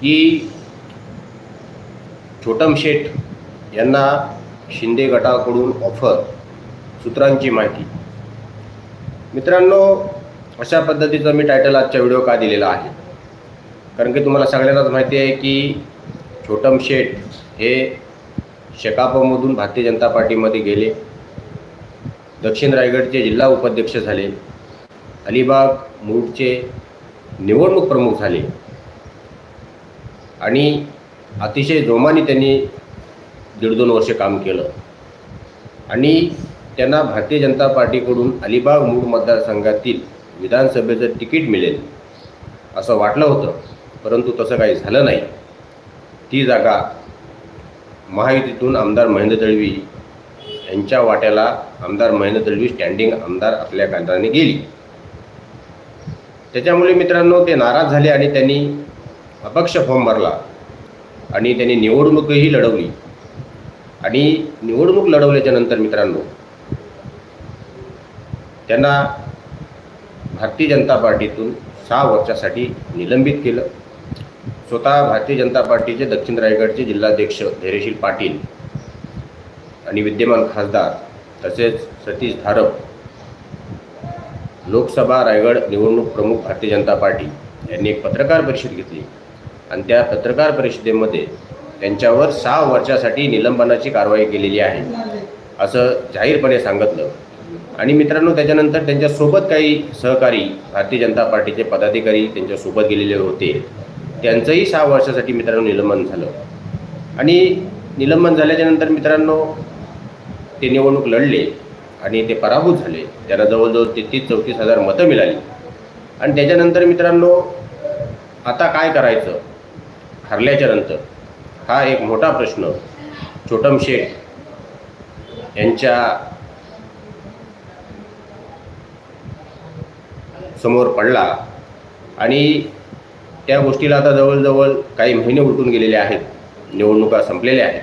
की छोटम शेठ यांना शिंदे गटाकडून ऑफर सूत्रांची माहिती. मित्रांनो अशा पद्धतीचं मी टायटल आजच्या व्हिडिओ का दिलेला आहे? कारण की तुम्हाला सगळ्यांनाच माहिती आहे की छोटम शेठ हे शेकापमधून भारतीय जनता पार्टीमध्ये गेले दक्षिण रायगडचे जिल्हा उपाध्यक्ष झाले अलिबाग मूळचे निवडणूक प्रमुख झाले. आणि अतिशय जोमाने त्यांनी दीड दोन वर्ष काम केलं. आणि त्यांना भारतीय जनता पार्टीकडून अलिबाग मूळ मतदारसंघातील विधानसभेचं तिकीट मिळेल असं वाटलं होतं परंतु तसं काही झालं नाही. ती जागा महायुतीतून आमदार महेंद्र दळवी यांच्या वाट्याला आमदार महेंद्र दळवी स्टँडिंग आमदार आपल्या कांद्राने गेली. त्याच्यामुळे मित्रांनो ते नाराज झाले आणि त्यांनी अपक्ष फॉर्म भरला. आणि त्यांनी निवडणूकही लढवली. आणि निवडणूक लढवल्याच्या नंतर मित्रांनो त्यांना भारतीय जनता पार्टीतून सहा वर्षासाठी निलंबित केलं. स्वतः भारतीय जनता पार्टीचे दक्षिण रायगडचे जिल्हाध्यक्ष धैर्यशील पाटील आणि विद्यमान खासदार तसेच सतीश धारप लोकसभा रायगड निवडणूक प्रमुख भारतीय जनता पार्टी यांनी एक पत्रकार परिषद घेतली. आणि त्या पत्रकार परिषदेमध्ये त्यांच्यावर सहा वर्षासाठी निलंबनाची कारवाई केलेली आहे असं जाहीरपणे सांगितलं. आणि मित्रांनो त्याच्यानंतर त्यांच्यासोबत काही सहकारी भारतीय जनता पार्टीचे पदाधिकारी त्यांच्यासोबत गेलेले होते. त्यांचंही सहा वर्षासाठी मित्रांनो निलंबन झालं. आणि निलंबन झाल्याच्यानंतर मित्रांनो ते निवडणूक लढले आणि ते पराभूत झाले. त्यांना जवळजवळ तेहतीस चौतीस हजार मतं मिळाली. आणि त्याच्यानंतर मित्रांनो आता काय करायचं? हरल्याच्या नंतर हा एक मोठा प्रश्न छोटम शेख यांच्या समोर पडला. आणि त्या गोष्टीला आता जवळजवळ काही महिने उलटून गेलेले आहेत. निवडणुका संपलेल्या आहेत.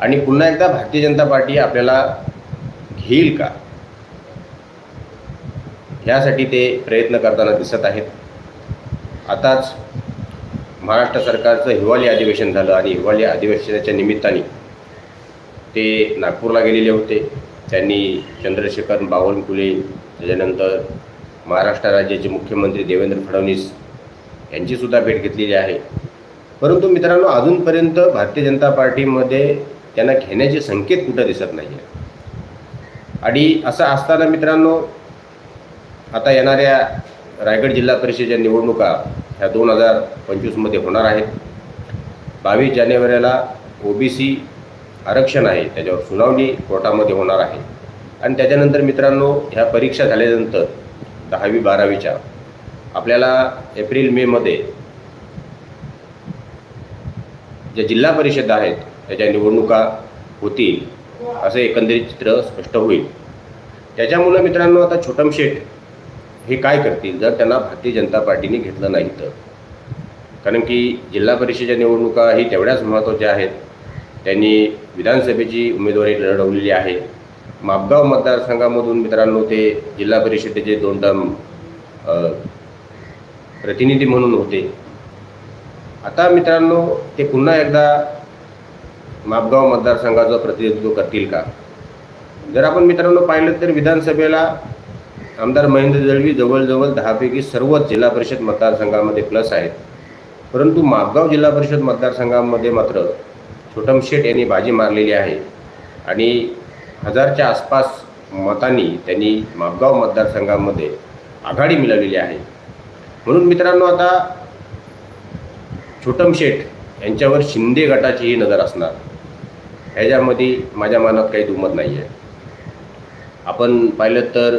आणि पुन्हा एकदा भारतीय जनता पार्टी आपल्याला घेईल का? ह्यासाठी ते प्रयत्न करताना दिसत आहेत. आताच महाराष्ट्र सरकारचं हिवाळी अधिवेशन झालं आणि हिवाळी अधिवेशनाच्या निमित्ताने ते नागपूरला गेलेले होते. त्यांनी चंद्रशेखर बावनकुले त्याच्यानंतर महाराष्ट्र राज्याचे मुख्यमंत्री देवेंद्र फडणवीस यांचीसुद्धा भेट घेतलेली आहे. परंतु मित्रांनो अजूनपर्यंत भारतीय जनता पार्टीमध्ये त्यांना घेण्याचे संकेत कुठं दिसत नाही आहे आणि असं असताना मित्रांनो आता येणाऱ्या रायगड जिल्हा परिषदेच्या निवडणुका ह्या दोन हजार पंचवीसमध्ये होणार आहेत बावीस जानेवारीला ओ बी सी आरक्षण आहे त्याच्यावर सुनावणी कोर्टामध्ये होणार आहे. आणि त्याच्यानंतर मित्रांनो ह्या परीक्षा झाल्यानंतर दहावी बारावीच्या आपल्याला एप्रिल मेमध्ये ज्या जिल्हा परिषद आहेत त्याच्या निवडणुका होतील असं एकंदरीत चित्र स्पष्ट होईल. त्याच्यामुळं मित्रांनो आता छोटमशेठ हे काय करतील जर त्यांना भारतीय जनता पार्टीने घेतलं नाही तर? कारण की जिल्हा परिषदेच्या निवडणुका ही तेवढ्याच महत्त्वाच्या आहेत. त्यांनी विधानसभेची उमेदवारी लढवलेली आहे. मापगाव मतदारसंघामधून मित्रांनो ते जिल्हा परिषदेचे दोन टर्म प्रतिनिधी म्हणून होते. आता मित्रांनो ते पुन्हा एकदा मापगाव मतदारसंघाचं प्रतिनिधित्व करतील का? जर आपण मित्रांनो पाहिलं तर विधानसभेला आमदार महेंद्र दळवी जवळजवळ दहापैकी सर्वच जिल्हा परिषद मतदारसंघामध्ये प्लस आहेत. परंतु मापगाव जिल्हा परिषद मतदारसंघामध्ये मात्र छोटम शेठ यांनी बाजी मारलेली आहे. आणि हजारच्या आसपास मतांनी त्यांनी मापगाव मतदारसंघामध्ये आघाडी मिळवलेली आहे. म्हणून मित्रांनो आता छोटम शेठ यांच्यावर शिंदे गटाचीही नजर असणार. ह्याच्यामध्ये माझ्या मनात काही दुमत नाही आहे आपण पाहिलं तर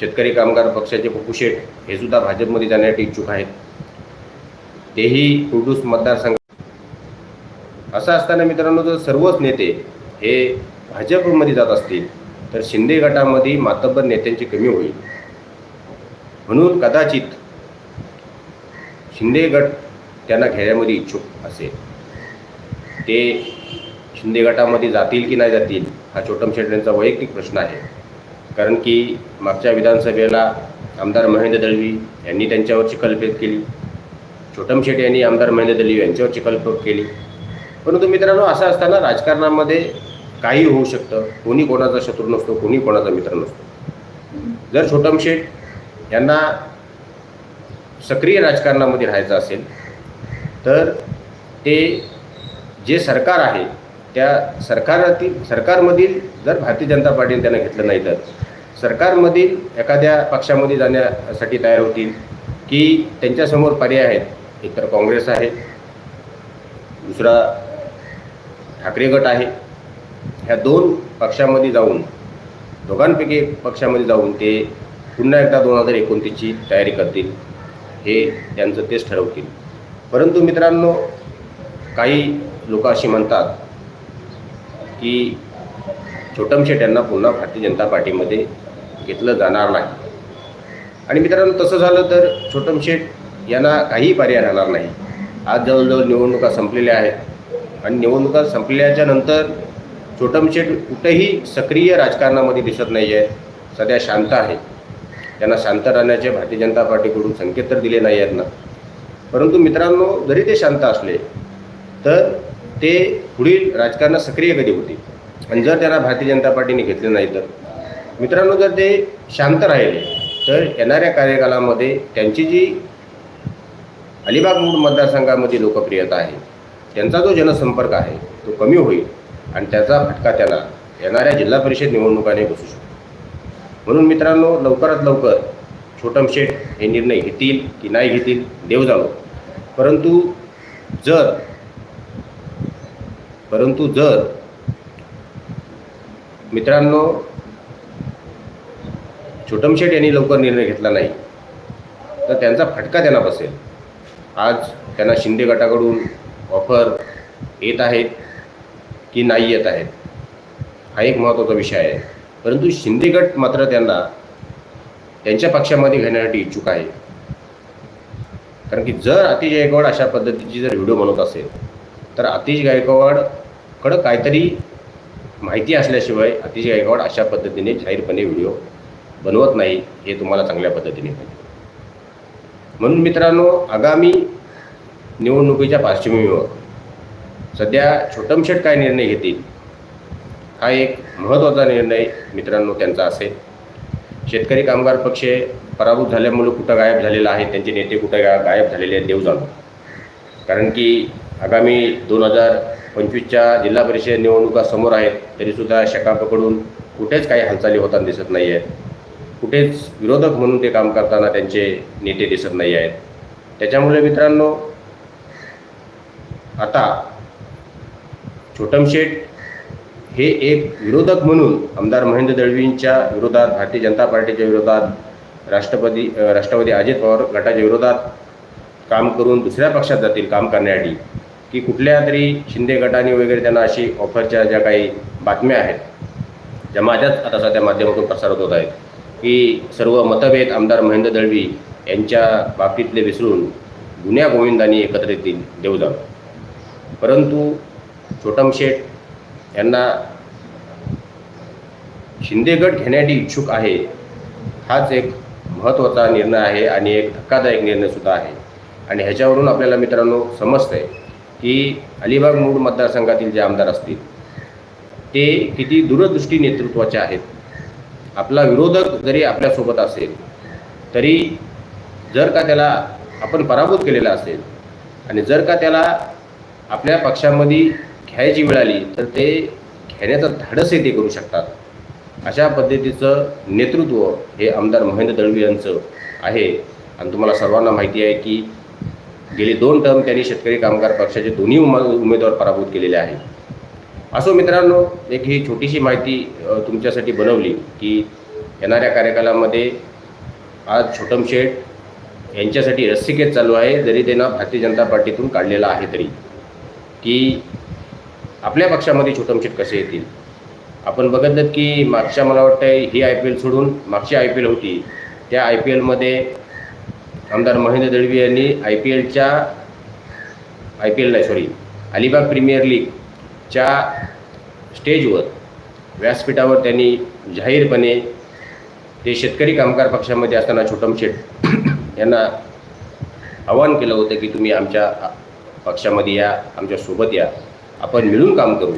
शेतकरी कामगार पक्षाचे पप्पू शेठ हे सुद्धा भाजपमध्ये जाण्यासाठी इच्छुक आहेत. तेही कुडूस मतदारसंघ असं असताना मित्रांनो जर सर्वच नेते हे भाजपमध्ये जात असतील तर शिंदे गटामध्ये मातब्बर नेत्यांची कमी होईल. म्हणून कदाचित शिंदे गट त्यांना घेण्यामध्ये इच्छुक असेल. ते शिंदे गटामध्ये जातील की नाही जातील हा छोटम शेट यांचा वैयक्तिक प्रश्न आहे. कारण की मागच्या विधानसभेला आमदार महेंद्र दळवी यांनी त्यांच्यावर चिखलफेक केली. छोटम शेट यांनी आमदार महेंद्र दळवी यांच्यावर कल्पक केली. परंतु मित्रांनो असं असताना राजकारणामध्ये काही होऊ शकतं. कोणी कोणाचा शत्रू नसतो कोणी कोणाचा मित्र नसतो. जर छोटम शेठ यांना सक्रिय राजकारणामध्ये राहायचं असेल तर ते जे सरकार आहे त्या सरकारातील सरकारमधील जर भारतीय जनता पार्टीने त्यांना घेतलं नाही तर सरकारमधील एखाद्या पक्षामध्ये जाण्यासाठी तयार होतील की त्यांच्यासमोर पर्याय आहेत? एकतर काँग्रेस आहे दुसरा ठाकरे गट आहे. ह्या दोन पक्षामध्ये जाऊन दोघांपैकी एक पक्षामध्ये जाऊन ते पुन्हा एकदा दोन हजार एकोणतीसची तयारी करतील. हे त्यांचं तेच ठरवतील. परंतु मित्रांनो काही लोक अशी म्हणतात की छोटमशेट यांना पुन्हा भारतीय जनता पार्टीमध्ये घेतलं जाणार नाही. आणि मित्रांनो तसं झालं तर छोटम शेठ यांना काहीही पर्याय राहणार नाही. आज जवळजवळ निवडणुका संपलेल्या आहेत. आणि निवडणुका संपल्याच्या नंतर छोटम शेठ कुठेही सक्रिय राजकारणामध्ये दिसत नाही आहे सध्या शांत आहे. त्यांना शांत राहण्याचे भारतीय जनता पार्टीकडून संकेत तर दिले नाही आहेत ना. परंतु मित्रांनो जरी ते शांत असले तर ते पुढील राजकारणात सक्रिय कधी होते आणि जर त्यांना भारतीय जनता पार्टीने घेतले नाही तर? मित्रांनो जर ते शांत राहिले तर येणाऱ्या कार्यकालामध्ये त्यांची जी अलिबाग मूळ मतदारसंघामध्ये लोकप्रियता आहे त्यांचा जो जनसंपर्क आहे तो कमी होईल आणि त्याचा फटका त्यांना येणाऱ्या जिल्हा परिषद निवडणुकाने बसू शकतो. म्हणून मित्रांनो लवकरात लवकर छोटम शेठ हे निर्णय घेतील की नाही घेतील देव जाणो. परंतु जर परंतु जर मित्रांनो छोटम शेठ यांनी लवकर निर्णय घेतला नाही तर त्यांचा फटका त्यांना बसेल. आज त्यांना शिंदे गटाकडून ऑफर येत आहेत की नाही येत आहेत हा एक महत्त्वाचा विषय आहे. परंतु शिंदे गट मात्र त्यांना त्यांच्या पक्षामध्ये घेण्यासाठी इच्छुक आहे. कारण की जर अतिश गायकवाड अशा पद्धतीची जर व्हिडिओ बनवत असेल तर अतिश गायकवाडकडं काहीतरी माहिती असल्याशिवाय अतिश गायकवाड अशा पद्धतीने जाहीरपणे व्हिडिओ बनवत नाही हे तुम्हाला चांगल्या पद्धतीने म्हणून मित्रांनो आगामी निवडणुकीच्या पार्श्वभूमीवर सध्या छोटमशेट काय निर्णय घेतील हा एक महत्त्वाचा निर्णय मित्रांनो त्यांचा असेल. शेतकरी कामगार पक्ष पराभूत झाल्यामुळे कुठं गायब झालेला आहे त्यांचे नेते कुठं गा गायब झालेले आहेत देव जाणो. कारण की आगामी दोन हजार पंचवीसच्या जिल्हा परिषद निवडणुका समोर आहेत तरीसुद्धा शकापकडून कुठेच काही हालचाली होताना दिसत नाही आहेत कुठेच विरोधक म्हणून ते काम करताना त्यांचे नेते दिसत नाही आहेत. त्याच्यामुळे मित्रांनो आता छोटमशेठ हे एक विरोधक म्हणून आमदार महेंद्र दळवींच्या विरोधात भारतीय जनता पार्टीच्या विरोधात राष्ट्रपती राष्ट्रवादी अजित पवार गटाच्या विरोधात काम करून दुसऱ्या पक्षात जातील काम करण्यासाठी. की कुठल्या तरी शिंदे गटाने वगैरे त्यांना अशी ऑफरच्या ज्या काही बातम्या आहेत ज्या माझ्याच आता सध्या माध्यमातून प्रसारित होत आहेत. की सर्व मतभेद आमदार महेंद्र दळवी यांच्या बाबतीतले विसरून गुन्ह्या गोविंदांनी एकत्र येतील देवजाव परंतु छोटम शेठ यांना शिंदेगड घेण्याची इच्छुक आहे हाच एक महत्त्वाचा निर्णय आहे आणि एक धक्कादायक निर्णयसुद्धा आहे. आणि ह्याच्यावरून आपल्याला मित्रांनो समजतंय की अलिबाग मूळ मतदारसंघातील जे आमदार असतील ते किती दूरदृष्टी नेतृत्वाचे आहेत. आपला विरोधक जरी आपल्यासोबत असेल तरी जर का त्याला आपण पराभूत केलेला असेल आणि जर का त्याला आपल्या पक्षामध्ये घ्यायची वेळ आली तर ते घेण्याचं धाडसही ते करू शकतात. अशा पद्धतीचं नेतृत्व हे आमदार महेंद्र दळवी यांचं आहे. आणि तुम्हाला सर्वांना माहिती आहे की गेली दोन टर्म त्यांनी शेतकरी कामगार पक्षाचे दोन्ही उम उमेदवार पराभूत केलेले आहे असो मित्रांनो एक ही छोटीशी माहिती तुमच्यासाठी बनवली की येणाऱ्या कार्यकालामध्ये आज छोटम शेठ यांच्यासाठी रस्सीकेस चालू आहे जरी त्यांना भारतीय जनता पार्टीतून काढलेला आहे तरी. की आपल्या पक्षामध्ये छोटम शेठ कसे येतील? आपण बघितलं की मागच्या मला वाटतं ही आय पी एल सोडून मागची आय पी एल होती. त्या आय पी एलमध्ये आमदार महेंद्र दळवी यांनी आय पी एलच्या आय पी एल नाही सॉरी अलिबाग प्रीमियर लीग च्या स्टेजवर व्यासपीठावर त्यांनी जाहीरपणे ते शेतकरी कामगार पक्षामध्ये असताना छोटम शेठ यांना आवाहन केलं होतं की तुम्ही आमच्या पक्षामध्ये या आमच्यासोबत या. आपण मिळून काम करू.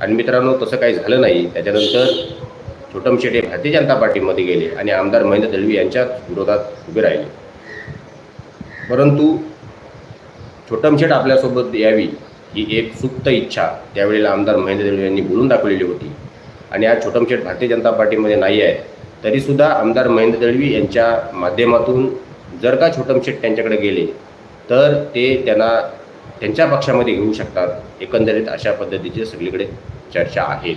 आणि मित्रांनो तसं काही झालं नाही. त्याच्यानंतर छोटम शेटे भारतीय जनता पार्टीमध्ये गेले आणि आमदार महेंद्र दळवी यांच्याच विरोधात उभे राहिले. परंतु छोटम शेट आपल्यासोबत यावी ही एक सुप्त इच्छा त्यावेळेला आमदार महेंद्र दळवी यांनी बोलून दाखवलेली होती. आणि आज छोटमशेट भारतीय जनता पार्टीमध्ये नाही आहे तरीसुद्धा आमदार महेंद्र दळवी यांच्या माध्यमातून जर का छोटमशेठ त्यांच्याकडे गेले तर ते त्यांना त्यांच्या पक्षामध्ये घेऊ शकतात. एकंदरीत अशा पद्धतीचे सगळीकडे चर्चा आहेत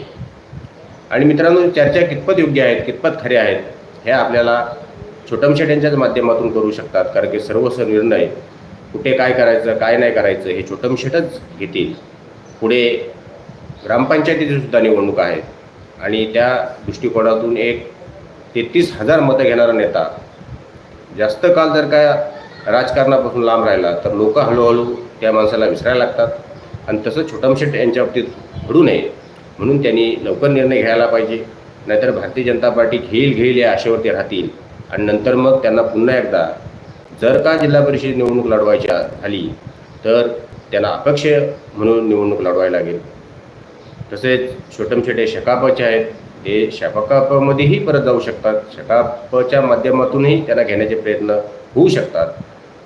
आणि मित्रांनो चर्चा कितपत योग्य आहेत कितपत खऱ्या आहेत हे आपल्याला छोटमशेट यांच्याच माध्यमातून करू शकतात कारण की सर्व निर्णय कुठे काय करायचं काय नाही करायचं हे छोटमशेटच घेतील. पुढे ग्रामपंचायतीची सुद्धा निवडणूक आहेत आणि त्या दृष्टिकोनातून एक तेहतीस हजार मतं घेणारा नेता. जास्त काळ जर का राजकारणापासून लांब राहिला तर लोक हळूहळू त्या माणसाला विसरायला लागतात. आणि तसं छोटमशेट यांच्या बाबतीत घडू नये. म्हणून त्यांनी लवकर निर्णय घ्यायला पाहिजे. नाहीतर भारतीय जनता पार्टी घेईल घेईल या आशेवरती राहतील. आणि नंतर मग त्यांना पुन्हा एकदा जर का जिल्हा परिषद निवडणूक लढवायची झाली तर त्यांना अपक्ष म्हणून निवडणूक लढवायला लागेल. तसेच छोटम शेटे शकापचे आहेत ते शकापमध्येही परत जाऊ शकतात. शकापच्या माध्यमातूनही त्यांना घेण्याचे प्रयत्न होऊ शकतात.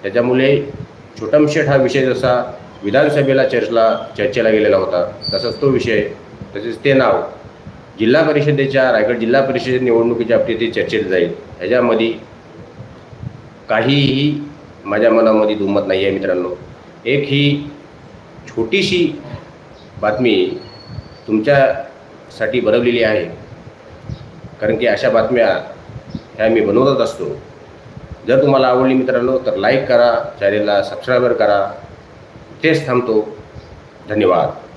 त्याच्यामुळे छोटम शेठ हा विषय जसा विधानसभेला चर्चला चर्चेला गेलेला होता तसाच तो विषय तसेच ते नाव जिल्हा परिषदेच्या रायगड जिल्हा परिषद निवडणुकीच्या बाबतीत चर्चेत जाईल. ह्याच्यामध्ये काहीही माझ्या मनामध्ये दुमत नाही आहे मित्रांनो. एक ही छोटीशी बातमी तुमच्यासाठी बनवलेली आहे. कारण की अशा बातम्या ह्या मी बनवतच असतो. जर तुम्हाला आवडली मित्रांनो तर लाईक करा चॅनेलला सबस्क्राईबर करा. तेच थांबतो. धन्यवाद.